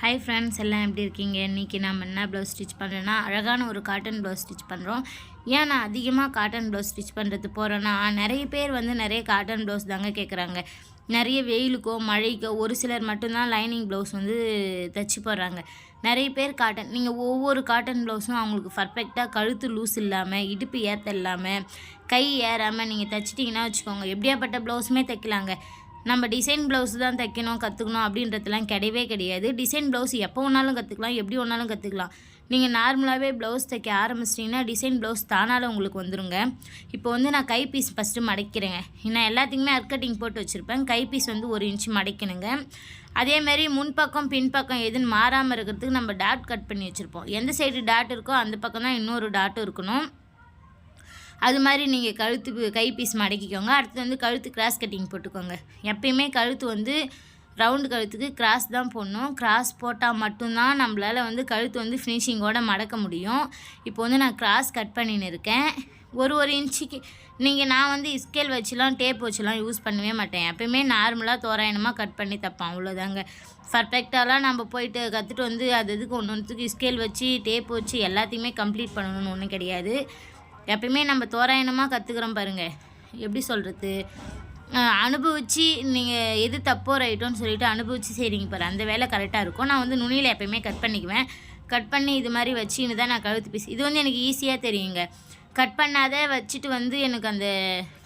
Hi friends எல்லாம் எப்படி இருக்கீங்க? இன்றைக்கி நம்ம என்ன ப்ளவுஸ் ஸ்டிச் பண்ணுறேன்னா அழகான ஒரு காட்டன் ப்ளவுஸ் ஸ்டிச் பண்ணுறோம் ஏன் நான் அதிகமாக காட்டன் ப்ளவுஸ் ஸ்டிச் பண்ணுறது போகிறேன்னா நிறைய பேர் வந்து நிறைய காட்டன் ப்ளவுஸ் தாங்க கேட்குறாங்க நிறைய வெயிலுக்கோ மழைக்கோ ஒரு சிலர் மட்டும்தான் லைனிங் ப்ளவுஸ் வந்து தைச்சி போடுறாங்க. நிறைய பேர் காட்டன் நீங்கள் ஒவ்வொரு காட்டன் ப்ளவுஸும் அவங்களுக்கு பர்ஃபெக்டாக கழுத்து லூஸ் இல்லாமல் இடுப்பு ஏற்ற இல்லாமல் கை ஏறாமல் நீங்கள் தைச்சிட்டிங்கன்னா வச்சுக்கோங்க. எப்படியாப்பட்ட ப்ளவுஸுமே தைக்கலாங்க. நம்ம டிசைன் ப்ளவுஸ் தான் தைக்கணும் கற்றுக்கணும் அப்படின்றதுலாம் கிடையவே கிடையாது. டிசைன் ப்ளவுஸ் எப்போ வேணாலும் கற்றுக்கலாம் எப்படி வேணாலும் கற்றுக்கலாம் நீங்கள் நார்மலாகவே ப்ளவுஸ் தைக்க ஆரம்பிச்சிட்டிங்கன்னா டிசைன் ப்ளவுஸ் தானால உங்களுக்கு வந்துருங்க. இப்போ வந்து நான் கைப்பீஸ் ஃபஸ்ட்டு மடைக்கிறேங்க நான் எல்லாத்துக்குமே அர்க்கட்டிங் போட்டு வச்சுருப்பேன். கைப்பீஸ் வந்து ஒரு இன்ச்சு மடைக்கணுங்க. அதேமாரி முன்பக்கம் பின்பக்கம் எதுன்னு மாறாமல் இருக்கிறதுக்கு நம்ம டாட் கட் பண்ணி வச்சுருப்போம். எந்த சைடு டாட் இருக்கோ அந்த பக்கம் தான் இன்னொரு டாட்டும் இருக்கணும். அது மாதிரி நீங்கள் கழுத்து கை பீஸ் மடக்கிக்கோங்க. அடுத்து வந்து கழுத்து கிராஸ் கட்டிங் போட்டுக்கோங்க. எப்பயுமே கழுத்து வந்து ரவுண்டு கழுத்துக்கு கிராஸ் தான் போடணும். கிராஸ் போட்டால் மட்டும்தான் நம்மளால் வந்து கழுத்து வந்து ஃபினிஷிங்கோட மடக்க முடியும். இப்போ வந்து நான் கிராஸ் கட் பண்ணின்னு இருக்கேன். ஒரு ஒரு இன்ச்சுக்கு நீங்கள் நான் வந்து ஸ்கேல் வச்சுலாம் டேப் வச்சுலாம் யூஸ் பண்ணவே மாட்டேன். எப்பயுமே நார்மலாக தோராயணமாக கட் பண்ணி தப்பேன். அவ்வளோதாங்க. பர்ஃபெக்டாலாம் நம்ம போயிட்டு கற்றுட்டு வந்து அது இதுக்கு ஒன்று ஒன்றுத்துக்கு ஸ்கேல் வச்சு டேப் வச்சு எல்லாத்தையுமே கம்ப்ளீட் பண்ணணும்னு ஒன்றும் கிடையாது. எப்பயுமே நம்ம தோராயணமாக கற்றுக்குறோம் பாருங்கள் எப்படி சொல்கிறது அனுபவித்து நீங்கள் எது தப்போ ரைட்டோன்னு சொல்லிட்டு அனுபவித்து செய்கிறீங்க பாரு. அந்த வேலை கரெக்டாக இருக்கும். நான் வந்து நுனியில் எப்பயுமே கட் பண்ணிக்குவேன். கட் பண்ணி இது மாதிரி வச்சுன்னு தான் நான் கழுத்து பீஸ் இது வந்து எனக்கு ஈஸியாக தெரியுங்க. கட் பண்ணாத வச்சுட்டு வந்து எனக்கு அந்த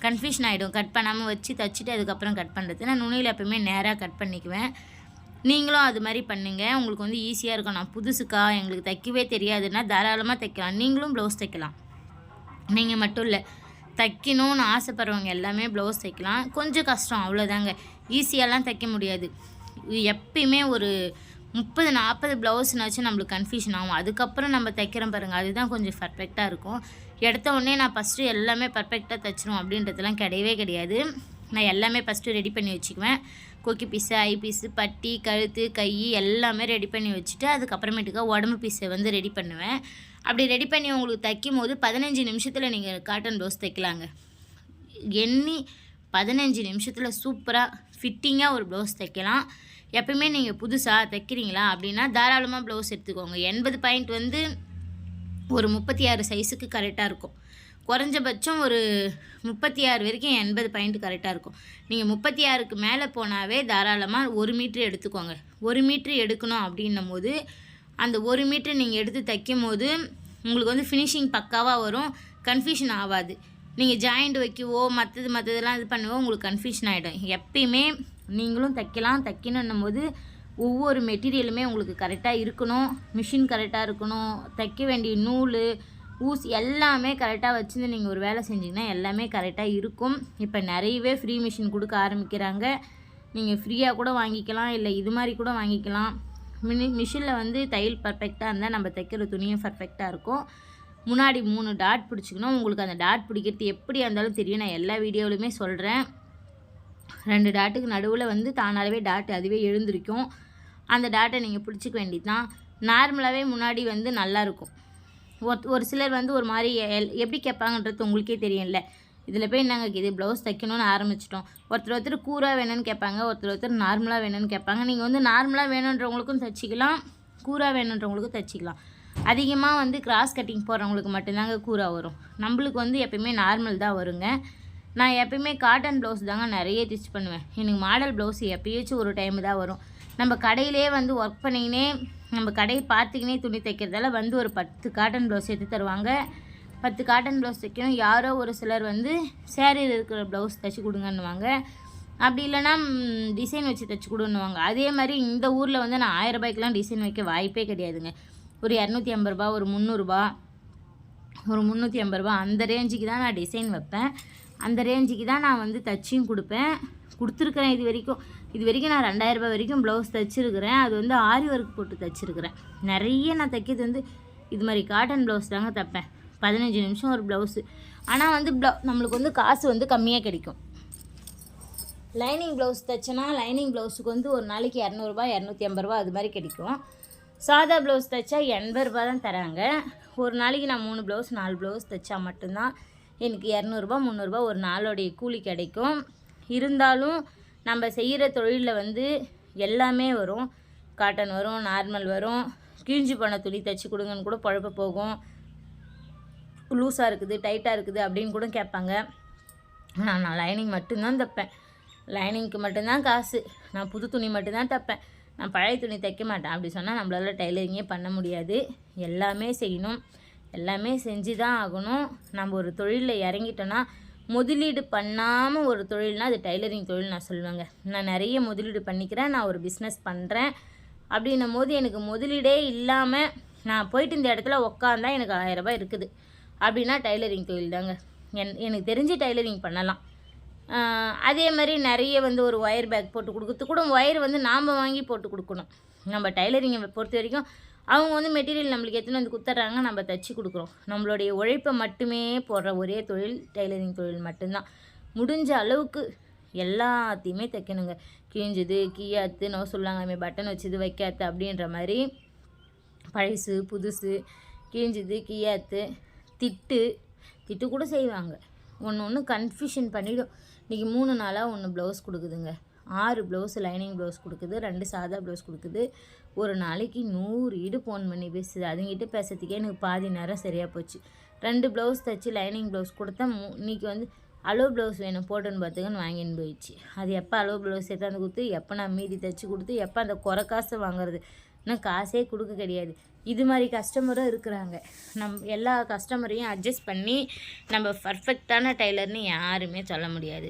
கன்ஃபியூஷன் ஆகிடும் கட் பண்ணாமல் வச்சு தச்சுட்டு அதுக்கப்புறம் கட் பண்ணுறது நான் நுனியில் எப்பயுமே நேராக கட் பண்ணிக்குவேன். நீங்களும் அது மாதிரி பண்ணுங்கள் உங்களுக்கு வந்து ஈஸியாக இருக்கும். நான் புதுசுக்கா எங்களுக்கு தைக்கவே தெரியாதுன்னா தாராளமாக தைக்கலாம். நீங்களும் ப்ளவுஸ் தைக்கலாம். நீங்கள் மட்டும் இல்லை தைக்கணும்னு ஆசைப்படுறவங்க எல்லாமே ப்ளவுஸ் தைக்கலாம். கொஞ்சம் கஷ்டம் அவ்வளோதாங்க ஈஸியாலாம் தைக்க முடியாது. எப்பயுமே ஒரு முப்பது நாற்பது ப்ளவுஸ்னாச்சும் நம்மளுக்கு கன்ஃபியூஷன் ஆகும். அதுக்கப்புறம் நம்ம தைக்கிறோம் பாருங்கள் அதுதான் கொஞ்சம் பர்ஃபெக்டாக இருக்கும். எடுத்த உடனே நான் ஃபஸ்ட்டு எல்லாமே பர்ஃபெக்டாக தைச்சிரும் அப்படின்றதுலாம் கிடையவே கிடையாது. நான் எல்லாமே ஃபஸ்ட்டு ரெடி பண்ணி வச்சுக்குவேன். கொக்கி பீஸு ஐ பீஸு பட்டி கழுத்து கை எல்லாமே ரெடி பண்ணி வச்சுட்டு அதுக்கப்புறமேட்டுக்கா உடம்பு பீஸை வந்து ரெடி பண்ணுவேன். அப்படி ரெடி பண்ணி உங்களுக்கு தைக்கும் போது பதினஞ்சு நிமிஷத்தில் நீங்கள் காட்டன் ப்ளவுஸ் தைக்கலாங்க. எண்ணி பதினஞ்சு நிமிஷத்தில் சூப்பராக ஃபிட்டிங்காக ஒரு ப்ளவுஸ் தைக்கலாம். எப்பயுமே நீங்கள் புதுசாக தைக்கிறீங்களா அப்படின்னா தாராளமாக ப்ளவுஸ் எடுத்துக்கோங்க. எண்பது பாயிண்ட் வந்து ஒரு முப்பத்தி ஆறு சைஸுக்கு கரெக்டாக இருக்கும். குறைஞ்சபட்சம் ஒரு முப்பத்தி ஆறு வரைக்கும் எண்பது பாயிண்ட் கரெக்டாக இருக்கும். நீங்கள் முப்பத்தி ஆறுக்கு மேலே போனாவே தாராளமாக ஒரு மீட்ரு எடுத்துக்கோங்க. ஒரு மீட்ரு எடுக்கணும் அப்படின்னும் போது அந்த ஒரு மீட்ரு நீங்கள் எடுத்து தைக்கும் போது உங்களுக்கு வந்து ஃபினிஷிங் பக்காவாக வரும். கன்ஃபியூஷன் ஆகாது. நீங்கள் ஜாயிண்ட் வைக்கவோ மற்றது மற்றதெல்லாம் இது பண்ணவோ உங்களுக்கு கன்ஃபியூஷன் ஆகிடும் எப்பயுமே நீங்களும் தைக்கலாம். தைக்கணுன்னும் போது ஒவ்வொரு மெட்டீரியலுமே உங்களுக்கு கரெக்டாக இருக்கணும். மிஷின் கரெக்டாக இருக்கணும். தைக்க வேண்டிய நூல் ஊசி எல்லாமே கரெக்டாக வச்சுருந்து நீங்கள் ஒரு வேலை செஞ்சிங்கன்னா எல்லாமே கரெக்டாக இருக்கும். இப்போ நிறையவே ஃப்ரீ மிஷின் கொடுக்க ஆரம்பிக்கிறாங்க. நீங்கள் ஃப்ரீயாக கூட வாங்கிக்கலாம் இல்லை இது மாதிரி கூட வாங்கிக்கலாம். மினி மிஷினில் வந்து தையல் பர்ஃபெக்டாக இருந்தால் நம்ம தைக்கிற துணியும் பர்ஃபெக்டாக இருக்கும். முன்னாடி மூணு டாட் பிடிச்சிக்கணும். உங்களுக்கு அந்த டாட் பிடிக்கிறது எப்படியா இருந்தாலும் தெரியும். நான் எல்லா வீடியோவிலுமே சொல்கிறேன் ரெண்டு டாட்டுக்கு நடுவில் வந்து தானாகவே டாட் அதுவே எழுந்திருக்கும். அந்த டாட்டை நீங்கள் பிடிச்சிக்க வேண்டியது தான் நார்மலாகவே முன்னாடி வந்து நல்லாயிருக்கும் ஒரு சிலர் வந்து ஒரு மாதிரி எல்- எப்படி கேட்பாங்கன்றது உங்களுக்கே தெரியும்ல. இதில் போய் நாங்கள் இது ப்ளவுஸ் தைக்கணும்னு ஆரம்பிச்சிட்டோம். ஒருத்தர் ஒருத்தர் கூராக வேணும்னு கேட்பாங்க ஒருத்தர் ஒருத்தர் நார்மலாக வேணும்னு கேட்பாங்க. நீங்கள் வந்து நார்மலாக வேணுன்றவங்களுக்கும் தைச்சிக்கலாம் கூராக வேணுன்றவங்களுக்கும் தைச்சிக்கலாம். அதிகமாக வந்து கிராஸ் கட்டிங் போடுறவங்களுக்கு மட்டும்தாங்க கூரா வரும். நம்மளுக்கு வந்து எப்பயுமே நார்மல் தான் வருங்க. நான் எப்பயுமே காட்டன் ப்ளவுஸ் தாங்க நிறைய ஸ்டிச் பண்ணுவேன். எனக்கு மாடல் ப்ளவுஸ் எப்பயாச்சும் ஒரு டைம் தான் வரும். நம்ம கடையிலே வந்து ஒர்க் பண்ணிங்கன்னே நம்ம கடையை பார்த்துக்கினே துணி தைக்கிறதால வந்து ஒரு பத்து காட்டன் ப்ளவுஸ் எடுத்து தருவாங்க. பத்து காட்டன் ப்ளவுஸ் தைக்கணும். யாரோ ஒரு சிலர் வந்து சேரீயில் இருக்கிற ப்ளவுஸ் தைச்சி கொடுங்கன்னுவாங்க. அப்படி இல்லைன்னா டிசைன் வச்சு தைச்சி கொடுன்னுவாங்க. அதே மாதிரி இந்த ஊரில் வந்து நான் ஆயிரம் ரூபாய்க்கெலாம் டிசைன் வைக்க வாய்ப்பே கிடையாதுங்க. ஒரு இரநூத்தி ஐம்பது ரூபா ஒரு முந்நூறுரூபா ஒரு முந்நூற்றி ஐம்பது ரூபா அந்த ரேஞ்சுக்கு தான் நான் டிசைன் வைப்பேன். அந்த ரேஞ்சுக்கு தான் நான் வந்து தச்சியும் கொடுப்பேன். கொடுத்துருக்குறேன் இது வரைக்கும். இது வரைக்கும் நான் ரெண்டாயிரம் ரூபாய் வரைக்கும் ப்ளவுஸ் தைச்சிருக்கிறேன். அது வந்து ஆரி ஒர்க் போட்டு தைச்சிருக்கிறேன். நிறைய நான் தைக்கிறது வந்து இது மாதிரி காட்டன் ப்ளவுஸ் தாங்க தைப்பேன். பதினஞ்சு நிமிஷம் ஒரு ப்ளவுஸு ஆனால் வந்து ப்ளவு நம்மளுக்கு வந்து காசு வந்து கம்மியாக கிடைக்கும். லைனிங் ப்ளவுஸ் தைச்சேன்னா லைனிங் ப்ளவுஸுக்கு வந்து ஒரு நாளைக்கு இரநூறுபா இரநூத்தி ஐம்பது ரூபா அது மாதிரி கிடைக்கும். சாதா ப்ளவுஸ் தைச்சா எண்பது ரூபா தான் தராங்க. ஒரு நாளைக்கு நான் மூணு ப்ளவுஸ் நாலு ப்ளவுஸ் தைச்சா மட்டும்தான் எனக்கு இரநூறுபா முந்நூறுபா ஒரு நாளோடைய கூலி கிடைக்கும். இருந்தாலும் நம்ம செய்கிற தொழிலில் வந்து எல்லாமே வரும். காட்டன் வரும் நார்மல் வரும். கிழிஞ்சி போன துணி தைச்சி கொடுங்கன்னு கூட குழப்ப போகும். லூஸாக இருக்குது டைட்டாக இருக்குது அப்படின்னு கூட கேட்பாங்க. ஆனால் நான் லைனிங் மட்டும்தான் தைப்பேன். லைனிங்க்கு மட்டும்தான் காசு. நான் புது துணி மட்டும்தான் தைப்பேன். நான் பழைய துணி தைக்க மாட்டேன். அப்படி சொன்னால் நம்மளால் டைலரிங்கே பண்ண முடியாது. எல்லாமே செய்யணும். எல்லாமே செஞ்சு தான் ஆகணும். நம்ம ஒரு தொழிலில் இறங்கிட்டோன்னா முதலீடு பண்ணாமல் ஒரு தொழில்னால் அது டைலரிங் தொழில் நான் சொல்லுவேங்க. நான் நிறைய முதலீடு பண்ணிக்கிறேன் நான் ஒரு பிஸ்னஸ் பண்ணுறேன் அப்படின்னும் போது எனக்கு முதலீடே இல்லாமல் நான் போயிட்டு இந்த இடத்துல உக்காந்தா எனக்கு ஆயிரம் ரூபாய் இருக்குது. அப்படின்னா டைலரிங் தொழில் தாங்க. என் எனக்கு தெரிஞ்சு டைலரிங் பண்ணலாம். அதே மாதிரி நிறைய வந்து ஒரு ஒயர் பேக் போட்டு கொடுக்குறது. கூட ஒயர் வந்து நாம் வாங்கி போட்டு கொடுக்கணும். நம்ம டைலரிங்கை பொறுத்த வரைக்கும் அவங்க வந்து மெட்டீரியல் நம்மளுக்கு எத்தனை வந்து குத்துறாங்க நம்ம தச்சு கொடுக்குறோம். நம்மளுடைய உழைப்பை மட்டுமே போடுற ஒரே தொழில் டெய்லரிங் தொழில் மட்டும்தான். முடிஞ்ச அளவுக்கு எல்லாத்தையுமே தைக்கணுங்க. கிழிஞ்சது கீயாத்து நோ சொல்லாங்கமே பட்டன் வச்சது வைக்காத்து அப்படின்ற மாதிரி பழசு புதுசு கிழிஞ்சது கீயாத்து திட்டு திட்டு கூட செய்வாங்க. ஒன்று ஒன்று கன்ஃபியூஷன் பண்ணிவிடும் இன்றைக்கி மூணு நாளாக ஒன்று ப்ளவுஸ் கொடுக்குதுங்க. ஆறு ப்ளவுஸ் லைனிங் ப்ளவுஸ் கொடுக்குது ரெண்டு சாதா ப்ளவுஸ் கொடுக்குது. ஒரு நாளைக்கு நூறு ஈடு ஃபோன் பண்ணி பேசுது. அதுங்கிட்ட பேசுறதுக்கே எனக்கு பாதி நேரம் சரியாக போச்சு. ரெண்டு ப்ளவுஸ் தைச்சி லைனிங் ப்ளவுஸ் கொடுத்தா மூ இன்னைக்கு வந்து அலோ ப்ளவுஸ் வேணும் போட்டுன்னு பார்த்துக்கன்னு வாங்கின்னு போயிடுச்சு. அது எப்போ அலோ ப்ளவுஸ் எடுத்தாந்து கொடுத்து எப்போ நான் மீதி தைச்சி கொடுத்து எப்போ அந்த குறை காசை வாங்குறது? இன்னும் காசே கொடுக்க கிடையாது. இது மாதிரி கஸ்டமரும் இருக்கிறாங்க. நம் எல்லா கஸ்டமரையும் அட்ஜஸ்ட் பண்ணி நம்ம பர்ஃபெக்டான டைலர்னு யாருமே சொல்ல முடியாது.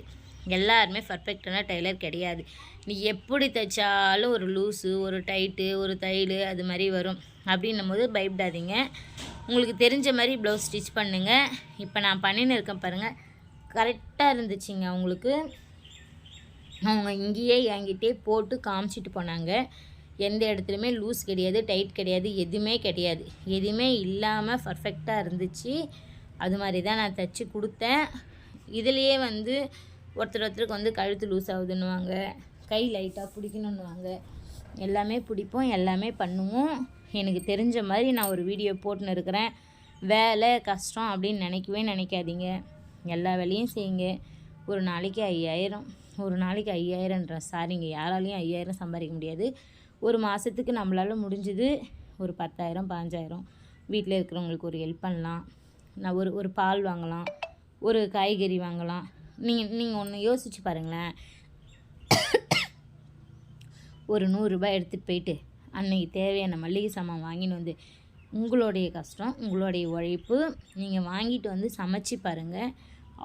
எல்லாருமே பர்ஃபெக்டான டைலர் கிடையாது. நீ எப்படி தைச்சாலும் ஒரு லூஸு ஒரு டைட்டு ஒரு தையல் அது மாதிரி வரும். அப்படின்னும் போது பயப்படாதீங்க. உங்களுக்கு தெரிஞ்ச மாதிரி ப்ளவுஸ் ஸ்டிச் பண்ணுங்கள் இப்போ நான் பண்ணின்னு இருக்கேன் பாருங்கள் கரெக்டாக இருந்துச்சுங்க அவங்களுக்கு அவங்க இங்கேயே என்கிட்டே போட்டு காமிச்சிட்டு போனாங்க. எந்த இடத்துலையுமே லூஸ் கிடையாது டைட் கிடையாது எதுவுமே கிடையாது. எதுவுமே இல்லாமல் பர்ஃபெக்டாக இருந்துச்சு. அது மாதிரி தான் நான் தைச்சி கொடுத்தேன். இதுலேயே வந்து ஒருத்தர் ஒருத்தருக்கு வந்து கழுத்து லூஸ் ஆகுதுன்னுவாங்க. கை லைட்டாக பிடிக்கணுன்னுவாங்க எல்லாமே பிடிப்போம் எல்லாமே பண்ணுவோம். எனக்கு தெரிஞ்ச மாதிரி நான் ஒரு வீடியோ போட்டுன்னு இருக்கிறேன். வேலை கஷ்டம் அப்படின்னு நினைக்கவே நினைக்காதீங்க. எல்லா வேலையும் செய்யுங்க. ஒரு நாளைக்கு ஐயாயிரம் ஒரு நாளைக்கு ஐயாயிரன்ற சாரிங்க யாராலையும் ஐயாயிரம் சம்பாதிக்க முடியாது. ஒரு மாதத்துக்கு நம்மளால் முடிஞ்சது ஒரு பத்தாயிரம் பாஞ்சாயிரம் வீட்டில் இருக்கிறவங்களுக்கு ஒரு ஹெல்ப் பண்ணலாம். நான் ஒரு ஒரு பால் வாங்கலாம். ஒரு காய்கறி வாங்கலாம். நீங்கள் நீங்கள் ஒன்று யோசிச்சு பாருங்களேன். ஒரு நூறுரூபா எடுத்துகிட்டு போயிட்டு அன்னைக்கு தேவையான மளிகை சாமான் வாங்கின்னு வந்து உங்களுடைய கஷ்டம் உங்களுடைய உழைப்பு நீங்கள் வாங்கிட்டு வந்து சமைச்சு பாருங்கள்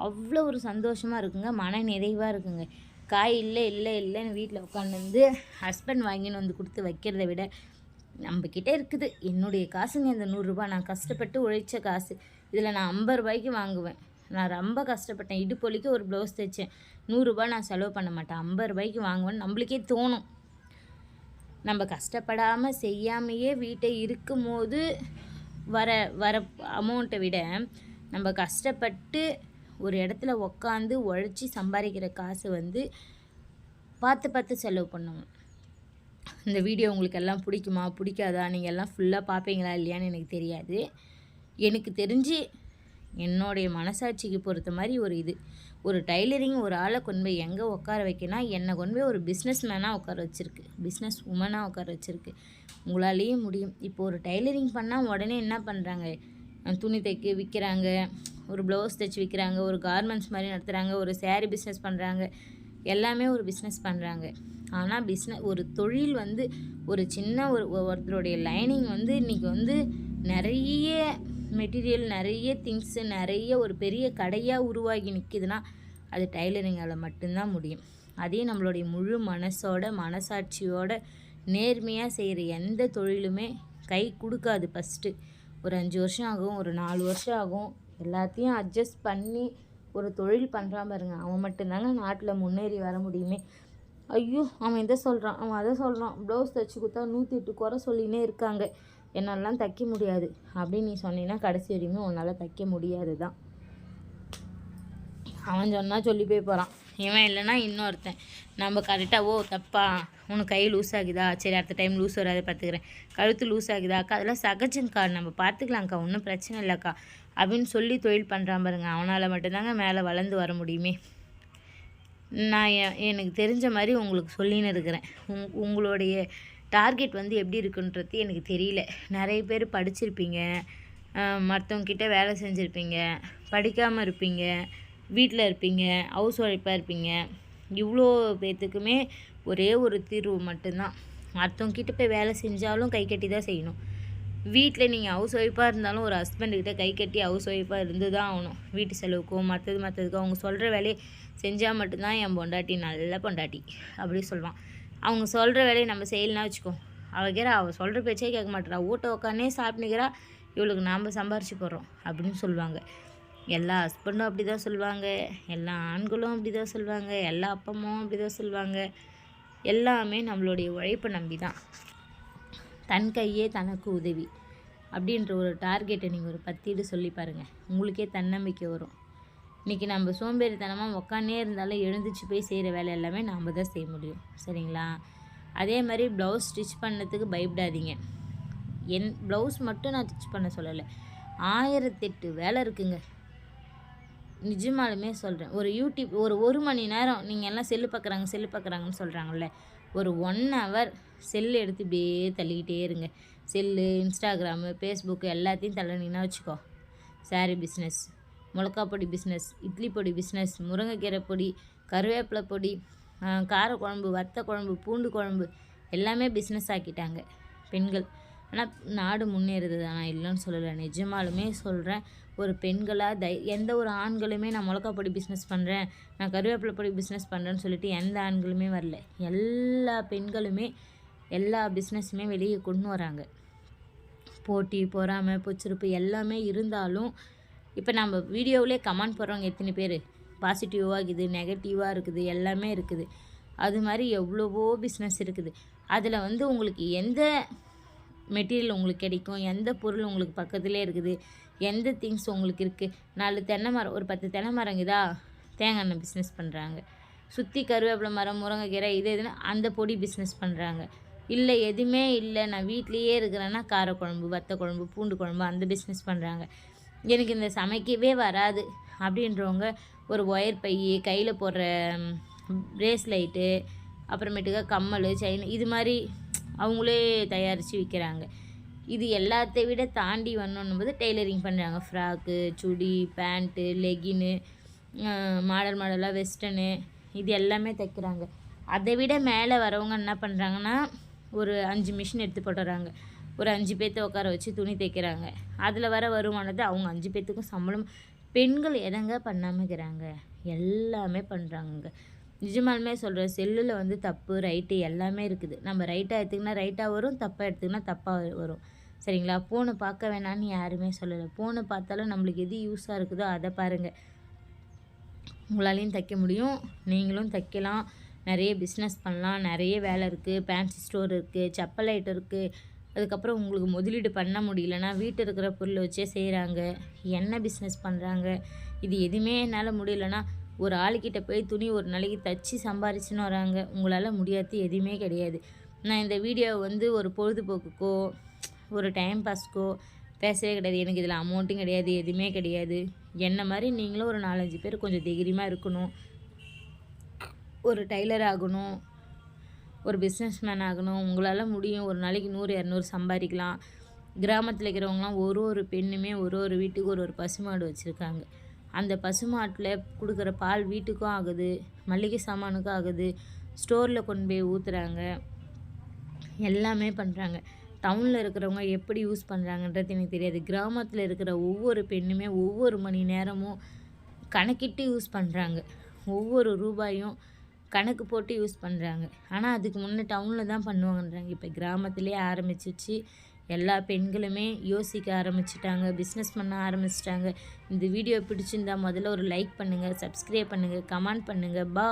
அவ்வளோ ஒரு சந்தோஷமாக இருக்குங்க மன நிறைவாக இருக்குங்க. காய் இல்லை இல்லை இல்லைன்னு வீட்டில் உட்காந்து வந்து ஹஸ்பண்ட் வாங்கின்னு வந்து கொடுத்து வைக்கிறத விட நம்மக்கிட்ட இருக்குது. என்னுடைய காசுங்க இந்த நூறுரூபா நான் கஷ்டப்பட்டு உழைச்ச காசு. இதில் நான் ஐம்பது ரூபாய்க்கு வாங்குவேன். நான் ரொம்ப கஷ்டப்பட்டேன். இடுப்பொலிக்கு ஒரு ப்ளவுஸ் தைச்சேன். நூறுரூபா நான் செலவு பண்ண மாட்டேன். ஐம்பது ரூபாய்க்கு வாங்குவேன்னு நம்மளுக்கே தோணும். நம்ம கஷ்டப்படாமல் செய்யாமையே வீட்டை இருக்கும்போது வர வர அமௌண்ட்டை விட நம்ம கஷ்டப்பட்டு ஒரு இடத்துல உக்காந்து உழைச்சி சம்பாதிக்கிற காசு வந்து பார்த்து பார்த்து செலவு பண்ணுவோம். இந்த வீடியோ உங்களுக்கு எல்லாம் பிடிக்குமா பிடிக்காதா? நீங்கள் எல்லாம் ஃபுல்லாக பார்ப்பீங்களா இல்லையான்னு எனக்கு தெரியாது. எனக்கு தெரிஞ்சு என்னுடைய மனசாட்சிக்கு பொறுத்த மாதிரி ஒரு இது. ஒரு டைலரிங் ஒரு ஆளை கொண்டு போய் எங்கே உட்கார வைக்கனா என்னை கொண்டு போய் ஒரு பிஸ்னஸ் மேனாக உட்கார வச்சுருக்கு. பிஸ்னஸ் உமனாக உட்கார வச்சுருக்கு. உங்களாலேயே முடியும். இப்போ ஒரு டைலரிங் பண்ணால் உடனே என்ன பண்ணுறாங்க துணி தைக்க விற்கிறாங்க ஒரு ப்ளவுஸ் தைச்சி விற்கிறாங்க ஒரு கார்மெண்ட்ஸ் மாதிரி நடத்துகிறாங்க ஒரு சேரீ பிஸ்னஸ் பண்ணுறாங்க எல்லாமே ஒரு பிஸ்னஸ் பண்ணுறாங்க ஆனால் பிஸ்னஸ் ஒரு தொழில் வந்து ஒரு சின்ன ஒரு ஒருத்தருடைய லைனிங் வந்து இன்றைக்கி வந்து நிறைய மெட்டீரியல் நிறைய திங்ஸு நிறைய ஒரு பெரிய கடையாக உருவாகி நிற்கிதுன்னா அது டைலரிங்கால் மட்டும்தான் முடியும். அதே நம்மளுடைய முழு மனசோட மனசாட்சியோட நேர்மையாக செய்கிற எந்த தொழிலுமே கை கொடுக்காது ஃபஸ்ட்டு ஒரு அஞ்சு வருஷம் ஆகும் ஒரு நாலு வருஷம் ஆகும். எல்லாத்தையும் அட்ஜஸ்ட் பண்ணி ஒரு தொழில் பண்ணுறான் பாருங்க. அவன் மட்டும்தாங்க நாட்டில் முன்னேறி வர முடியுமே. ஐயோ அவன் இதை சொல்கிறான் அவன் அதை சொல்கிறான் ப்ளவுஸ் தைச்சி கொடுத்தா நூற்றி எட்டு குறை சொல்லினே இருக்காங்க. என்னெல்லாம் தைக்க முடியாது. அப்படின்னு நீ சொன்னீங்கன்னா கடைசி வரையுமே உன்னால் தைக்க முடியாது தான் அவன் சொன்னால் சொல்லி போய் போகிறான் இவன் இல்லைன்னா இன்னொருத்தன். நம்ம கரெக்டாக ஓ தப்பா. உனக்கு கை லூஸ் ஆகுதா? சரி அடுத்த டைம் லூஸ் வராது பார்த்துக்கிறேன் கழுத்து லூஸ் ஆகுதா? அக்கா அதெல்லாம் சகஜங்க்கா நம்ம பார்த்துக்கலாம்க்கா ஒன்றும் பிரச்சனை இல்லைக்கா. அப்படின்னு சொல்லி தொழில் பண்ணுறான் பாருங்க. அவனால் மட்டும்தாங்க மேலே வளர்ந்து வர முடியுமே. நான் எனக்கு தெரிஞ்ச மாதிரி உங்களுக்கு சொல்லின்னு இருக்கிறேன். உங் உங்களுடைய டார்கெட் வந்து எப்படி இருக்குன்றது எனக்கு தெரியல. நிறைய பேர் படிச்சிருப்பீங்க. மற்றவங்கிட்ட வேலை செஞ்சுருப்பீங்க. படிக்காமல் இருப்பீங்க. வீட்டில் இருப்பீங்க. ஹவுஸ் ஒய்ஃபாக இருப்பீங்க. இவ்வளோ பேர்த்துக்குமே ஒரே ஒரு தீர்வு மட்டும்தான். மற்றவங்கிட்ட போய் வேலை செஞ்சாலும் கை கட்டி தான் செய்யணும். வீட்டில் நீங்கள் ஹவுஸ் ஒய்ஃபாக இருந்தாலும் ஒரு ஹஸ்பண்டுக்கிட்ட கை கட்டி ஹவுஸ் ஒய்ஃபாக இருந்து தான் ஆகணும். வீட்டு செலவுக்கும் மற்றது மற்றதுக்கும் அவங்க சொல்கிற வேலையை செஞ்சால் மட்டும்தான் என் பொண்டாட்டி நல்ல பொண்டாட்டி. அப்படி சொல்லுவான். அவங்க சொல்கிற வேலையை நம்ம செய்யலாம் வச்சுக்கோ. அவகிற அவள் சொல்கிற பேச்சே கேட்க மாட்டேறா. ஊட்ட உட்கானே சாப்பிட்டுக்கிறா இவளுக்கு நாம் சம்பாரிச்சு போடுறோம் அப்படின்னு சொல்லுவாங்க. எல்லா ஹஸ்பண்டும் அப்படி தான் சொல்லுவாங்க. எல்லா ஆண்களும் அப்படி தான் சொல்லுவாங்க. எல்லா அப்பமும் அப்படி தான் சொல்லுவாங்க. எல்லாமே நம்மளுடைய உழைப்பை நம்பி தான் தன் கையே தனக்கு உதவி அப்படின்ற ஒரு டார்கெட்டை நீங்கள் ஒரு பத்தீடு சொல்லி பாருங்கள் உங்களுக்கே தன்னம்பிக்கை வரும். இன்றைக்கி நம்ம சோம்பேறித்தனமாக உக்காந்தே இருந்தாலும் எழுந்திரிச்சு போய் செய்கிற வேலை எல்லாமே நாம் தான் செய்ய முடியும். சரிங்களா? அதே மாதிரி ப்ளவுஸ் ஸ்டிச் பண்ணதுக்கு பயப்படாதீங்க. என் ப்ளவுஸ் மட்டும் நான் ஸ்டிச் பண்ண சொல்லலை. ஆயிரத்தெட்டு வேலை இருக்குங்க. நிஜமாலுமே சொல்கிறேன் ஒரு யூடியூப் ஒரு ஒரு மணி நேரம் நீங்கள் எல்லாம் செல்லு பார்க்குறாங்க செல்லு பார்க்குறாங்கன்னு சொல்கிறாங்கல்ல ஒரு ஒன் ஹவர் செல்லு எடுத்து இப்படியே தள்ளிக்கிட்டே இருங்க. செல்லு இன்ஸ்டாகிராமு ஃபேஸ்புக்கு எல்லாத்தையும் தள்ளினீங்கன்னா வச்சுக்கோ. சாரி பிஸ்னஸ் மிளகாப்பொடி பொடி பிஸ்னஸ் இட்லி பொடி பிஸ்னஸ் முருங்கைக்கீரை பொடி கருவேப்பிலை பொடி கார குழம்பு வத்த குழம்பு பூண்டு குழம்பு எல்லாமே பிஸ்னஸ் ஆக்கிட்டாங்க பெண்கள். ஆனால் நாடு முன்னேறுது நான் இல்லைன்னு சொல்லலை. நிஜமாலுமே சொல்கிறேன் ஒரு பெண்களாக தை எந்த ஒரு ஆண்களுமே நான் மிளகாப்பொடி பொடி பிஸ்னஸ் பண்ணுறேன் நான் கருவேப்பிலை பொடி பிஸ்னஸ் பண்ணுறேன்னு சொல்லிட்டு எந்த ஆண்களுமே வரல. எல்லா பெண்களுமே எல்லா பிஸ்னஸுமே வெளியே கொண்டு வராங்க. போட்டி பொறாமை பொச்சிருப்பு எல்லாமே இருந்தாலும் இப்போ நம்ம வீடியோவிலே கமெண்ட் போடுறவங்க எத்தனை பேர்? பாசிட்டிவாக இருக்குது நெகட்டிவாக இருக்குது எல்லாமே இருக்குது. அது மாதிரி எவ்வளவோ பிஸ்னஸ் இருக்குது. அதில் வந்து உங்களுக்கு எந்த மெட்டீரியல் உங்களுக்கு கிடைக்கும் எந்த பொருள் உங்களுக்கு பக்கத்துலேயே இருக்குது எந்த திங்ஸ் உங்களுக்கு இருக்குது நாலு தென்னை மரம் ஒரு பத்து தென்னை மரங்குதா தேங்காய் எண்ணெய் பிஸ்னஸ் பண்ணுறாங்க சுற்றி கருவேப்பிலை மரம் முருங்கைக்கீரை இது எதுனா அந்த பொடி பிஸ்னஸ் பண்ணுறாங்க இல்லை எதுவுமே இல்லை. நான் வீட்லேயே இருக்கிறேன்னா காரக்குழம்பு வத்த குழம்பு பூண்டு குழம்பு அந்த பிஸ்னஸ் பண்ணுறாங்க எனக்கு இந்த சமைக்கவே வராது அப்படின்றவங்க ஒரு ஒயர் பை கையில் போடுற ப்ரேஸ்லைட்டு அப்புறமேட்டுக்கா கம்மல் செயின் இது மாதிரி அவங்களே தயாரித்து விற்கிறாங்க இது எல்லாத்தை விட தாண்டி வரணுன்னும் டெய்லரிங் பண்ணுறாங்க ஃப்ராக்கு சுடி பேண்ட்டு லெகின்னு மாடல் மாடலாக வெஸ்டர்னு இது எல்லாமே தைக்கிறாங்க. அதை விட மேலே வரவங்க என்ன பண்ணுறாங்கன்னா ஒரு அஞ்சு மிஷின் எடுத்து போட்டுறாங்க. ஒரு அஞ்சு பேர்த்த உட்கார வச்சு துணி தைக்கிறாங்க. அதில் வர வருமானத்தை அவங்க அஞ்சு பேர்த்துக்கும் சம்பளம். பெண்கள் எதங்க பண்ணாமல் இருக்கிறாங்க? எல்லாமே பண்ணுறாங்க நிஜமாலுமே சொல்கிறேன் செல்லில் வந்து தப்பு ரைட்டு எல்லாமே இருக்குது. நம்ம ரைட்டாக எடுத்துக்கினா ரைட்டாக வரும் தப்பாக எடுத்துக்கினா தப்பாக வரும். சரிங்களா? ஃபோனை பார்க்க வேணான்னு யாருமே சொல்லலை. ஃபோனை பார்த்தாலும் நம்மளுக்கு எது யூஸாக இருக்குதோ அதை பாருங்கள் உங்களாலையும் தைக்க முடியும். நீங்களும் தைக்கலாம். நிறைய பிஸ்னஸ் பண்ணலாம். நிறைய வேலை இருக்குது பேன்சி ஸ்டோர் இருக்குது செப்பல் ஐட்டம் இருக்குது அதுக்கப்புறம் உங்களுக்கு முதலீடு பண்ண முடியலன்னா வீட்டில் இருக்கிற பொருளை வச்சே செய்கிறாங்க. என்ன பிஸ்னஸ் பண்ணுறாங்க இது எதுவுமே என்னால் முடியலன்னா ஒரு ஆளுக்கிட்ட போய் துணி ஒரு நாளைக்கு தச்சு சம்பாரிச்சுன்னு வராங்க. உங்களால் முடியாது எதுவுமே கிடையாது. நான் இந்த வீடியோவை வந்து ஒரு பொழுதுபோக்குக்கோ ஒரு டைம் பாஸ்க்கோ பேசவே கிடையாது. எனக்கு இதில் அமௌண்ட்டும் கிடையாது எதுவுமே கிடையாது. என்ன மாதிரி நீங்களும் ஒரு நாலஞ்சு பேர் கொஞ்சம் தைரியமாக இருக்கணும். ஒரு டைலர் ஆகணும். ஒரு பிஸ்னஸ் மேன் ஆகணும். உங்களால் முடியும். ஒரு நாளைக்கு நூறு இரநூறு சம்பாதிக்கலாம். கிராமத்தில் இருக்கிறவங்களாம் ஒரு ஒரு பெண்ணுமே ஒரு ஒரு வீட்டுக்கு ஒரு ஒரு பசுமாடு வச்சுருக்காங்க. அந்த பசுமாட்டில் கொடுக்குற பால் வீட்டுக்கும் ஆகுது. மளிகை சாமானுக்கும் ஆகுது. ஸ்டோரில் கொண்டு போய் ஊற்றுறாங்க எல்லாமே பண்ணுறாங்க டவுனில் இருக்கிறவங்க எப்படி யூஸ் பண்ணுறாங்கன்றது எனக்கு தெரியாது. கிராமத்தில் இருக்கிற ஒவ்வொரு பெண்ணுமே ஒவ்வொரு மணி நேரமும் கணக்கிட்டு யூஸ் பண்ணுறாங்க ஒவ்வொரு ரூபாயும் கணக்கு போட்டு யூஸ் பண்ணுறாங்க ஆனால் அதுக்கு முன்னே டவுனில் தான் பண்ணுவாங்கன்றாங்க. இப்போ கிராமத்துலேயே ஆரம்பிச்சிச்சு. எல்லா பெண்களுமே யோசிக்க ஆரம்பிச்சிட்டாங்க. பிஸ்னஸ் பண்ண ஆரம்பிச்சிட்டாங்க. இந்த வீடியோ பிடிச்சிருந்தா முதல்ல ஒரு லைக் பண்ணுங்கள் சப்ஸ்கிரைப் பண்ணுங்கள் கமெண்ட் பண்ணுங்கள் பா